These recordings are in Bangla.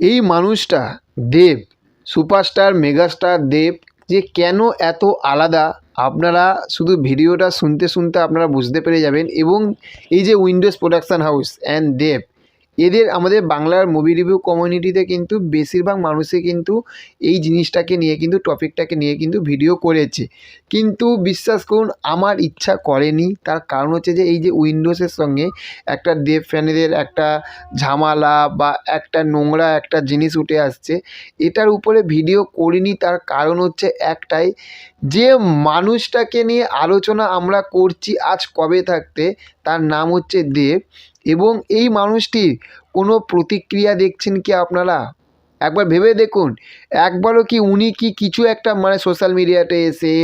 এই মানুষটা দেব, সুপারস্টার, মেগাস্টার দেব, যে কেন এত আলাদা? আপনারা শুধু ভিডিওটা শুনতে শুনতে আপনারা বুঝতে পেরে যাবেন এবং এই যে Windows production house and Dev এদের আমাদের বাংলার মুভি রিভিউ কমিউনিটিতে কিন্তু বেশিরভাগ মানুষে কিন্তু এই জিনিসটাকে নিয়ে কিন্তু টপিকটাকে নিয়ে কিন্তু ভিডিও করেছে। কিন্তু বিশ্বাস করুন, আমার ইচ্ছা করেনি। তার কারণ হচ্ছে যে এই যে উইন্ডোজের সঙ্গে একটা দেব ফ্যানেদের একটা ঝামালা বা একটা নোংরা একটা জিনিস উঠে আসছে, এটার উপরে ভিডিও করিনি। তার কারণ হচ্ছে একটাই, যে মানুষটাকে নিয়ে আলোচনা আমরা করছি আজ কবে থাকতে, তার নাম হচ্ছে দেব। এবং এই মানুষটির কোনো প্রতিক্রিয়া দেখছেন কি আপনারা? একবার ভেবে দেখুন। একবারও কি উনি কি কিছু একটা মানে সোশ্যাল মিডিয়াতে এসে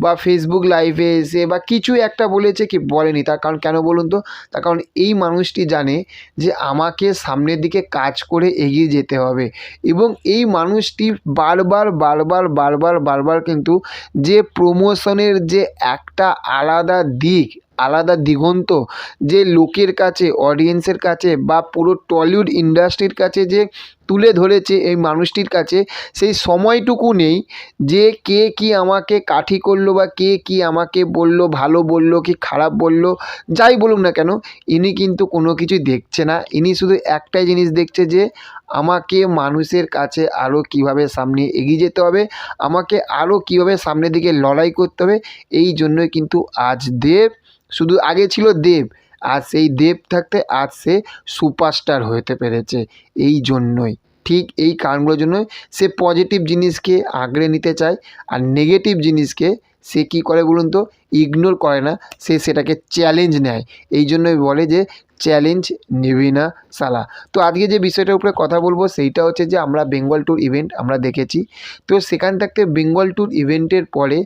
বা ফেসবুক লাইভে এসে বা কিছু একটা বলেছে কি বলেনি? তার কারণ কেন বলুন তো? তার কারণ এই মানুষটি জানে যে আমাকে সামনের দিকে কাজ করে এগিয়ে যেতে হবে। এবং এই মানুষটি বারবার বারবার বারবার বারবার কিন্তু যে প্রমোশনের যে একটা আলাদা দিক আলাদা দিগন্ত যে লোকের কাছে অডিয়েন্সের কাছে বা পুরো টলিউড ইন্ডাস্ট্রির কাছে যে তুলে ধরেছে এই মানুষটির কাছে, সেই সময়টুকু নেই যে কে কী আমাকে কাঠি করল বা কে কী আমাকে বলল, ভালো বলল কি খারাপ বলল, যাই বলুক না কেন, ইনি কিন্তু কোনো কিছুই দেখছে না। ইনি শুধু একটাই জিনিস দেখছে যে আমাকে মানুষের কাছে আরও কীভাবে সামনে এগিয়ে যেতে হবে, আমাকে আরও কীভাবে সামনের দিকে লড়াই করতে হবে, এই জন্যই কিন্তু আজ দেব শুধু আগে ছিল দেব, আর সেই দেব থাকতে আজ সে সুপারস্টার হতে পেরেছে। এই জন্যই, ঠিক এই কারণগুলোর জন্যই সে পজিটিভ জিনিসকে আঁকড়ে নিতে চায়, আর নেগেটিভ জিনিসকে সে কী করে বলুন তো ইগনোর করে না, সে সেটাকে চ্যালেঞ্জ নেয়। এই জন্যই বলে যে চ্যালেঞ্জ নিবি না সালা তো আজকে যে বিষয়টার উপরে কথা বলব, সেইটা হচ্ছে যে, আমরা বেঙ্গল ট্যুর ইভেন্ট আমরা দেখেছি। তো সেখান থাকতে বেঙ্গল ট্যুর ইভেন্টের পরে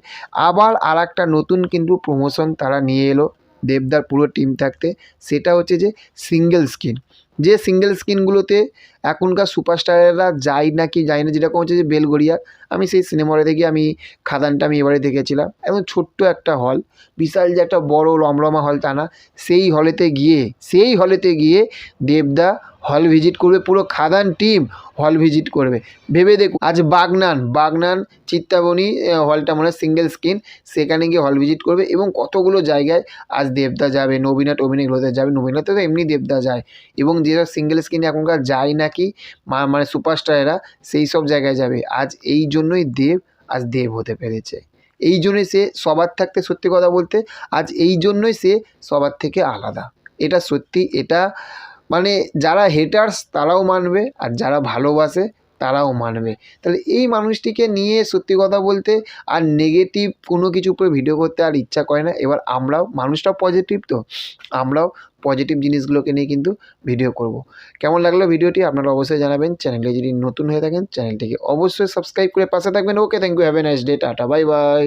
আবার আর নতুন কিন্তু প্রমোশন তারা নিয়ে এলো। দেবদার পুরো টিম থাকতে, সেটা হচ্ছে যে সিঙ্গেল স্ক্রিন যে সিঙ্গেল স্ক্রিনগুলোতে এখনকার সুপারস্টারেরা যায় না কি যায় না, যেরকম হচ্ছে যে বেলগড়িয়া, আমি সেই সিনেমাটা দেখি, আমি খাদানটা আমি এবারে দেখেছিলাম। এবং ছোট্ট একটা হল বিশাল যে একটা বড় রমরমা হল তা না, সেই হলেতে গিয়ে, সেই হলেতে গিয়ে দেবদা হল ভিজিট করবে, পুরো খাদান টিম হল ভিজিট করবে। ভেবে দেখুন, আজ বাগনান বাগনান, চিত্তাবনী হলটা মনে সিঙ্গেল স্ক্রিন সেখানে গিয়ে হল ভিজিট করবে এবং কতগুলো জায়গায় আজ দেবদা যাবে নবীনা টবিনাগুলোতে যাবে নবীনাতে তো এমনি দেবদা যায়। এবং যেসব সিঙ্গেল স্ক্রিনে এখনকার যায় নাকি মানে সুপারস্টারেরা সেই সব জায়গায় যাবে। আজ এই জন্যই দেব, আজ দেব হতে পেরেছে। এই জন্যই সে সবার থাকতে সত্যি কথা বলতে, আজ এই জন্যই সে সবার থেকে আলাদা। এটা সত্যি, এটা মানে যারা হেটার্স তারাও মানবে আর যারা ভালোবাসে তারাও মানবে। তাহলে এই মানুষটিকে নিয়ে সত্যি কথা বলতে আর নেগেটিভ কোনো কিছু উপরে ভিডিও করতে আর ইচ্ছা করে না। এবার আমরাও, মানুষটাও পজিটিভ তো, আমরাও পজিটিভ জিনিসগুলোকে নিয়ে কিন্তু ভিডিও করব। কেমন লাগল ভিডিওটি আপনারা অবশ্যই জানাবেন। চ্যানেলে যদি নতুন হয়ে থাকেন, চ্যানেলটিকে অবশ্যই সাবস্ক্রাইব করে পাশে থাকবেন। Okay thank you have a nice day tata bye bye